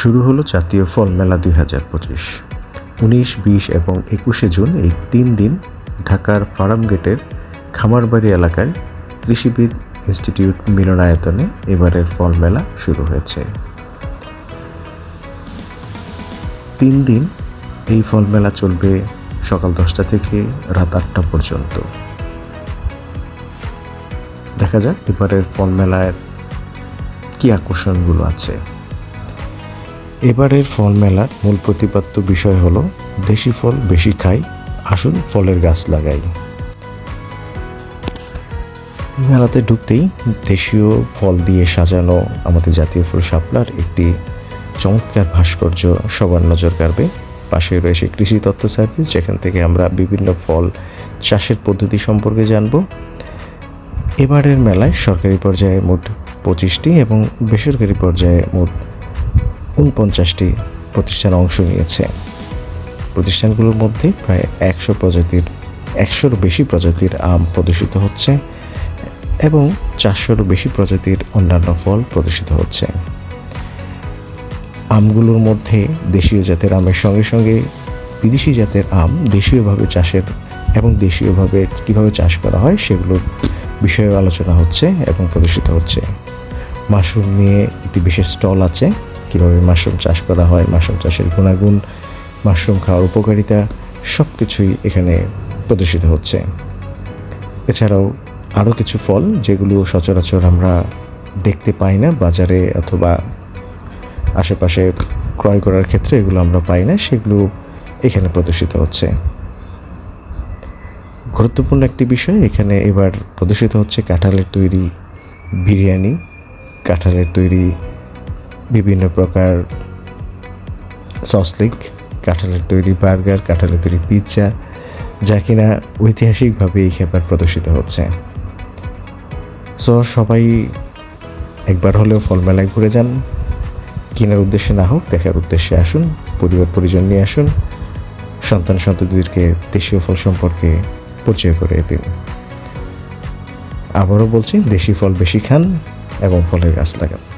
শুরু হলো জাতীয় ফল মেলা দুই হাজার পঁচিশ। উনিশ, বিশ এবং একুশে জুন এই তিন দিন ঢাকার ফার্ম গেটের খামারবাড়ি এলাকায় কৃষিবিদ ইনস্টিটিউট মিলনায়তনে এবারের ফল মেলা শুরু হয়েছে। তিন দিন এই ফল মেলা চলবে সকাল দশটা থেকে রাত আটটা পর্যন্ত। দেখা যাক এবারের ফল মেলার কি আকর্ষণগুলো আছে। এবারের ফল মেলার মূল প্রতিপাদ্য বিষয় হলো, দেশি ফল বেশি খাই, আসুন ফলের গাছ লাগাই। মেলাতে ঢুকতেই দেশীয় ফল দিয়ে সাজানো আমাদের জাতীয় ফুল শাপলার একটি চমৎকার ভাস্কর্য সবার নজর কাড়বে। পাশে রয়েছে কৃষি তত্ত্ব সার্ভিস, যেখান থেকে আমরা বিভিন্ন ফল চাষের পদ্ধতি সম্পর্কে জানব। এবারের মেলায় সরকারি পর্যায়ে মোট পঁচিশটি এবং বেসরকারি পর্যায়ে মোট উনপঞ্চাশটি প্রতিষ্ঠান অংশ নিয়েছে। প্রতিষ্ঠানগুলোর মধ্যে প্রায় একশো প্রজাতির, একশোরও বেশি প্রজাতির আম প্রদর্শিত হচ্ছে এবং চারশোরও বেশি প্রজাতির অন্যান্য ফল প্রদর্শিত হচ্ছে। আমগুলোর মধ্যে দেশীয় জাতের আমের সঙ্গে সঙ্গে বিদেশি জাতের আম দেশীয়ভাবে চাষের এবং দেশীয়ভাবে কীভাবে চাষ করা হয় সেগুলোর বিষয়ে আলোচনা হচ্ছে এবং প্রদর্শিত হচ্ছে। মাশরুম নিয়ে একটি বিশেষ স্টল আছে। কীভাবে মাশরুম চাষ করা হয়, মাশরুম চাষের গুণাগুণ, মাশরুম খাওয়ার উপকারিতা সব কিছুই এখানে প্রদর্শিত হচ্ছে। এছাড়াও আরও কিছু ফল যেগুলো সচরাচর আমরা দেখতে পাই না বাজারে অথবা আশেপাশে ক্রয় করার ক্ষেত্রে এগুলো আমরা পাই না, সেগুলো এখানে প্রদর্শিত হচ্ছে। গুরুত্বপূর্ণ একটি বিষয়, এখানে এবার প্রদর্শিত হচ্ছে কাঁঠালের তৈরি বিরিয়ানি। কাঁঠালের তৈরি বিভিন্ন প্রকার সসলিক কাঁঠালের তৈরি বার্গার, কাঁঠালের তৈরি পিৎজা, যা কিনা ঐতিহাসিকভাবে এই খেবার প্রদর্শিত হচ্ছে। সো সবাই একবার হলেও ফল মেলায় ঘুরে যান। কেনার উদ্দেশ্যে না হোক, দেখার উদ্দেশ্যে আসুন, পরিবার পরিজন নিয়ে আসুন। সন্তান সন্ততিদেরকে দেশীয় ফল সম্পর্কে পরিচয় করে দিন। আবারও বলছি, দেশি ফল বেশি খান এবং ফলের গাছ লাগান।